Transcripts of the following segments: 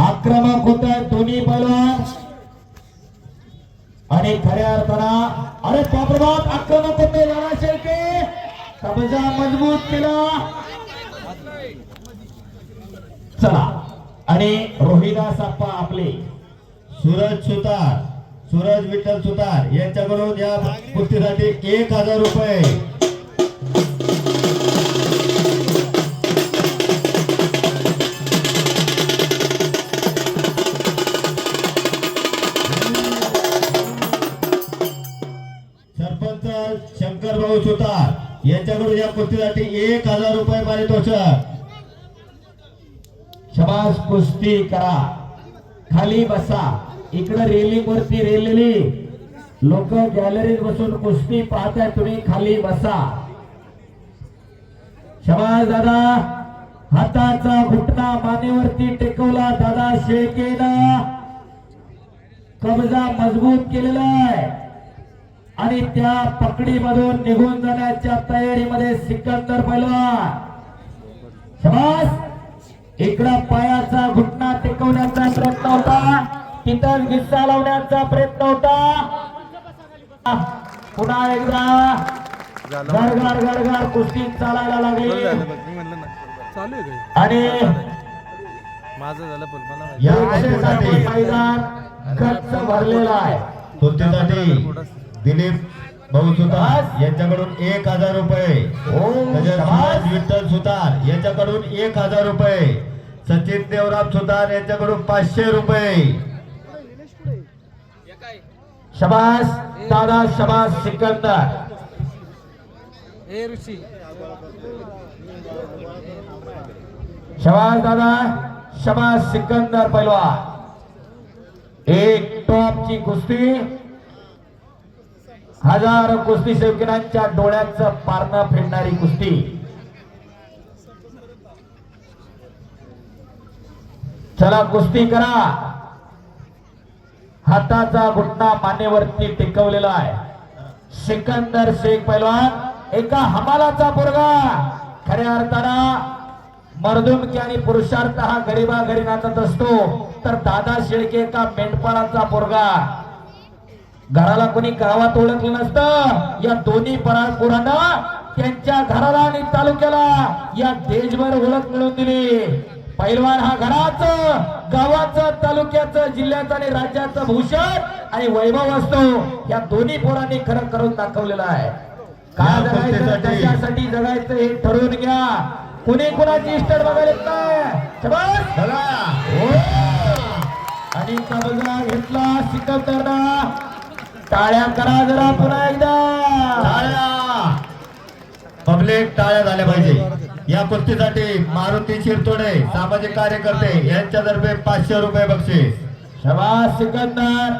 आक्रमक होत आहेत दोन्ही पैलवान आणि खऱ्या अर्थानं अरे बापरबाप आक्रमक होते जरा शेळके. कबजा मजबूत केला. चला. आणि रोहिदास आप्पा आपले. सूरज सुतार सूरज विठ्ठल सुतार यांच्याकडून या कुस्तीसाठी एक हजार रुपये. शंकर होता. यांच्याकडून या कुस्तीसाठी एक हजार रुपये पारितोषक शबास कुस्ती करा. खाली बसा. इकडे रेलिंग वरती रेलली लोक गॅलरीत बसून कुस्ती पाहताय तुम्ही खाली बसा. शबास दादा. हाताचा घुटना मानेवरती टेकवला दादा शेळकेनं. कब्जा मजबूत केलेला आहे. आणि त्या पकडीमधून निघून जाण्याच्या तयारीमध्ये सिकंदर पहिलवान शबास इकडं पायाचा घुटना टेकवण्याचा प्रयत्न होता. तिथं गिस्सा लावण्याचा प्रयत्न होता. पुन्हा एकदा गडगड गडगड कुस्ती चालायला लागली. आणि माझं झालं पण मला मैदान गच्च भरलेला आहे. कुस्तीसाठी दिलीप भाऊ सुतार यांच्याकडून एक हजार रुपये. विठ्ठल सुतार यांच्याकडून एक हजार रुपये. सचिन देवराम सुतार यांच्याकडून पाचशे रुपये. शबास दादा शबास सिकंदर. ए ऋषी. शबास दादा शबास सिकंदर पैलवान. एक टॉपची कुस्ती. हजार कुस्ती सेवकिनांच्या डोळ्याचं पारणं फेडणारी कुस्ती. चला कुस्ती करा. हाताचा घुटना मानेवरती टिकवलेला आहे. सिकंदर शेख पैलवान एका हमालाचा पोरगा. खऱ्या अर्थानं मर्दुमकी आणि पुरुषार्थ हा गरीबा घरी नाचत असतो. तर दादा शेळके एका मेंढपाळाचा पोरगा. घराला कोणी गावात ओळखलं नसतं. या दोन्ही परा- पोरांना त्यांच्या घराला आणि तालुक्याला या देशभर ओळख मिळवून दिली. पैलवान हा घराचं गावाचं तालुक्याचं जिल्ह्याचं आणि राज्याचं भूषण आणि वैभव असतो. या दोन्ही पोरांनी खरं करून दाखवलेलं आहे. काय जगायचं कशासाठी जगायचं हे ठरवून घ्या. कुणी कुणाची इस्टर बघायला येत नाही. हो. आणि कबजा घेतला सिकंदरना टाळ्या करा जरा पुन्हा एकदा. टाळ्या. पब्लिक टाळ्या झाल्या पाहिजे. या कुस्तीसाठी मारुती शिरतोडे सामाजिक कार्यकर्ते यांच्यातर्फे पाचशे रुपये बक्षीस. शबास सिकंदर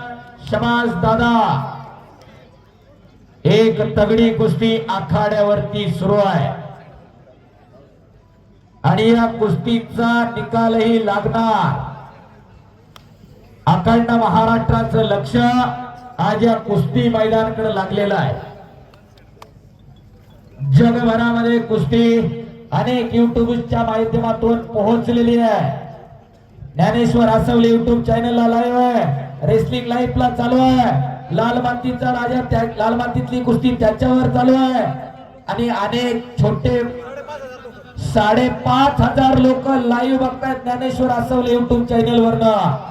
शबास दादा. एक तगडी कुस्ती आखाड्यावरती सुरू आहे. आणि या कुस्तीचा निकालही लागणार. अखंड महाराष्ट्राचं लक्ष आज या कुस्ती मैदानाकडे लागलेला आहे जगभरामध्ये कुस्ती अनेक युट्यूबच्या माध्यमातून पोहोचलेली आहे. ज्ञानेश्वर आसवले युट्यूब चॅनलला लाईव्ह आहे. रेसलिंग लाईव्ह ला चालू आहे. लाल मातीचा राजा त्या लाल मातीतली कुस्ती त्याच्यावर चालू आहे. आणि अनेक छोटे साडेपाच हजार लोक लाईव्ह बघतायत ज्ञानेश्वर आसवले युट्यूब चॅनल वरनं.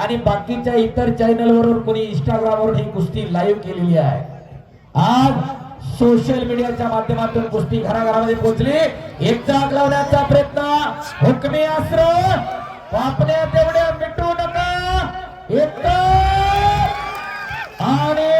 आणि बाकीच्या इतर चॅनलवरून कोणी इंस्टाग्रामवर ही कुस्ती लाईव्ह केलेली आहे. आज सोशल मीडियाच्या माध्यमातून कुस्ती घराघरामध्ये पोहोचली. एक जाग लावण्याचा प्रयत्न. हुकमी अस्त्र. वापण्या तेवढ्या मिटू नका. एक आणि